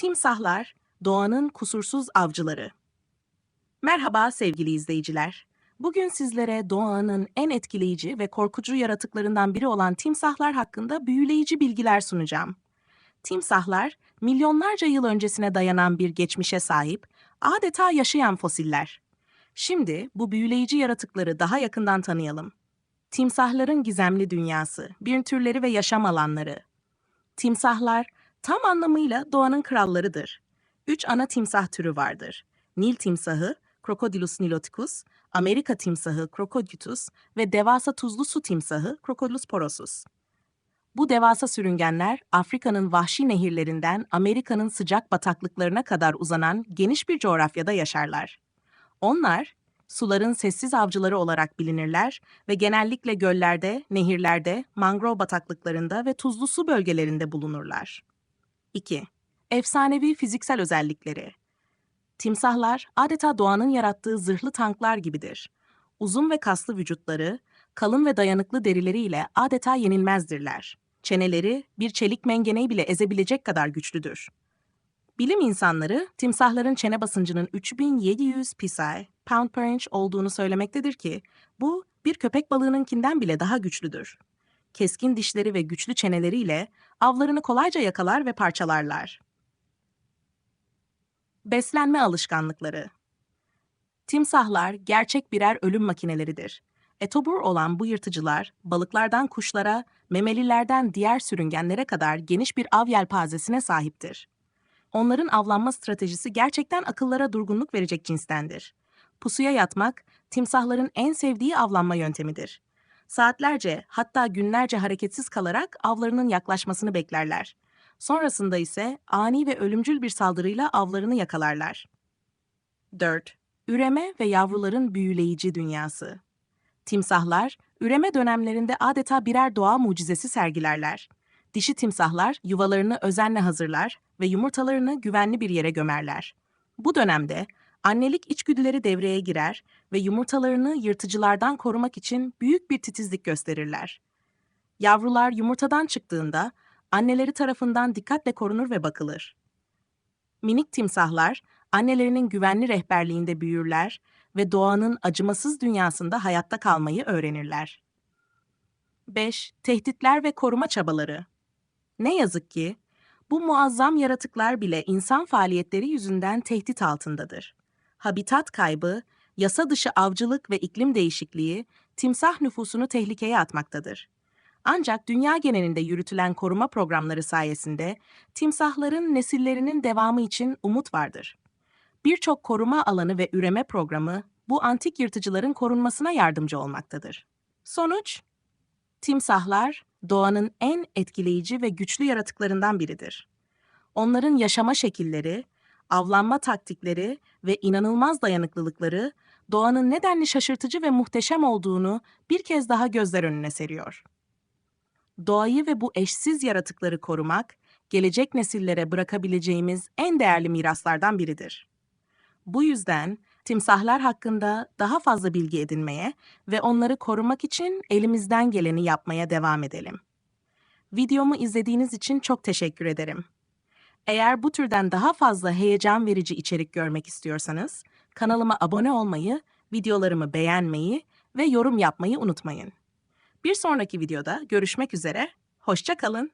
Timsahlar, doğanın kusursuz avcıları. Merhaba sevgili izleyiciler. Bugün sizlere doğanın en etkileyici ve korkucu yaratıklarından biri olan timsahlar hakkında büyüleyici bilgiler sunacağım. Timsahlar, milyonlarca yıl öncesine dayanan bir geçmişe sahip, adeta yaşayan fosiller. Şimdi bu büyüleyici yaratıkları daha yakından tanıyalım. Timsahların gizemli dünyası, bir türleri ve yaşam alanları. Timsahlar tam anlamıyla doğanın krallarıdır. Üç ana timsah türü vardır. Nil timsahı, Crocodylus niloticus, Amerika timsahı Crocodytus ve devasa tuzlu su timsahı Crocodylus porosus. Bu devasa sürüngenler Afrika'nın vahşi nehirlerinden Amerika'nın sıcak bataklıklarına kadar uzanan geniş bir coğrafyada yaşarlar. Onlar suların sessiz avcıları olarak bilinirler ve genellikle göllerde, nehirlerde, mangrove bataklıklarında ve tuzlu su bölgelerinde bulunurlar. 2. Efsanevi fiziksel özellikleri. Timsahlar adeta doğanın yarattığı zırhlı tanklar gibidir. Uzun ve kaslı vücutları, kalın ve dayanıklı derileriyle adeta yenilmezdirler. Çeneleri bir çelik mengeneyi bile ezebilecek kadar güçlüdür. Bilim insanları timsahların çene basıncının 3700 psi pound per inch olduğunu söylemektedir ki bu bir köpek balığınınkinden bile daha güçlüdür. Keskin dişleri ve güçlü çeneleriyle avlarını kolayca yakalar ve parçalarlar. Beslenme alışkanlıkları Timsahlar gerçek birer ölüm makineleridir. Etobur olan bu yırtıcılar, balıklardan kuşlara, memelilerden diğer sürüngenlere kadar geniş bir av yelpazesine sahiptir. Onların avlanma stratejisi gerçekten akıllara durgunluk verecek cinstendir. Pusuya yatmak, timsahların en sevdiği avlanma yöntemidir. Saatlerce, hatta günlerce hareketsiz kalarak avlarının yaklaşmasını beklerler. Sonrasında ise ani ve ölümcül bir saldırıyla avlarını yakalarlar. 4. Üreme ve yavruların büyüleyici dünyası. Timsahlar, üreme dönemlerinde adeta birer doğa mucizesi sergilerler. Dişi timsahlar yuvalarını özenle hazırlar ve yumurtalarını güvenli bir yere gömerler. Bu dönemde annelik içgüdüleri devreye girer ve yumurtalarını yırtıcılardan korumak için büyük bir titizlik gösterirler. Yavrular yumurtadan çıktığında anneleri tarafından dikkatle korunur ve bakılır. Minik timsahlar annelerinin güvenli rehberliğinde büyürler ve doğanın acımasız dünyasında hayatta kalmayı öğrenirler. 5. Tehditler ve koruma çabaları. Ne yazık ki bu muazzam yaratıklar bile insan faaliyetleri yüzünden tehdit altındadır. Habitat kaybı, yasa dışı avcılık ve iklim değişikliği timsah nüfusunu tehlikeye atmaktadır. Ancak dünya genelinde yürütülen koruma programları sayesinde timsahların nesillerinin devamı için umut vardır. Birçok koruma alanı ve üreme programı bu antik yırtıcıların korunmasına yardımcı olmaktadır. Sonuç Timsahlar doğanın en etkileyici ve güçlü yaratıklarından biridir. Onların yaşama şekilleri, avlanma taktikleri ve inanılmaz dayanıklılıkları doğanın nedenli şaşırtıcı ve muhteşem olduğunu bir kez daha gözler önüne seriyor. Doğayı ve bu eşsiz yaratıkları korumak, gelecek nesillere bırakabileceğimiz en değerli miraslardan biridir. Bu yüzden timsahlar hakkında daha fazla bilgi edinmeye ve onları korumak için elimizden geleni yapmaya devam edelim. Videomu izlediğiniz için çok teşekkür ederim. Eğer bu türden daha fazla heyecan verici içerik görmek istiyorsanız kanalıma abone olmayı, videolarımı beğenmeyi ve yorum yapmayı unutmayın. Bir sonraki videoda görüşmek üzere, hoşça kalın.